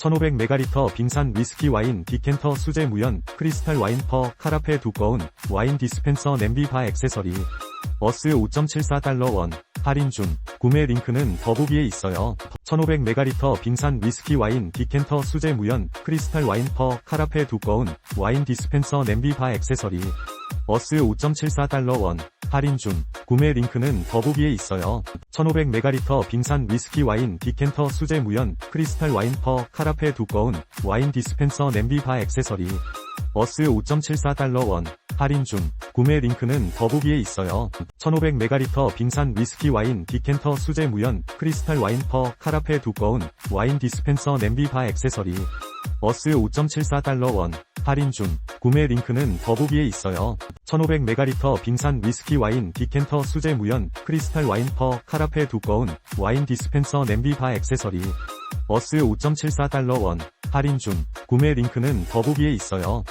1500ml 빙산 위스키 와인 디켄터 수제 무연 크리스탈 와인 퍼 카라페 두꺼운 와인 디스펜서 냄비 바 액세서리. 어스 5.74달러 원 할인 중. 구매 링크는 더보기에 있어요. 1500ml 빙산 위스키 와인 디켄터 수제 무연 크리스탈 와인 퍼 카라페 두꺼운 와인 디스펜서 냄비 바 액세서리. 어스 5.74달러 원 할인 중 구매 링크는 더보기에 있어요. 1500ml 빙산 위스키 와인 디켄터 수제 무연 크리스탈 와인 퍼 카라페 두꺼운 와인 디스펜서 냄비 바 액세서리 어스 5.74달러 원 할인 중 구매 링크는 더보기에 있어요. 1500ml 빙산 위스키 와인 디켄터 수제 무연 크리스탈 와인 퍼 카라페 두꺼운 와인 디스펜서 냄비 바 액세서리 어스 5.74달러 원 할인 중 구매 링크는 더보기에 있어요. 1500ml 빙산 위스키 와인 디켄터 수제 무연 크리스탈 와인 퍼 카라페 두꺼운 와인 디스펜서 냄비 바 액세서리 어스 5.74달러 원 할인 중 구매 링크는 더보기에 있어요.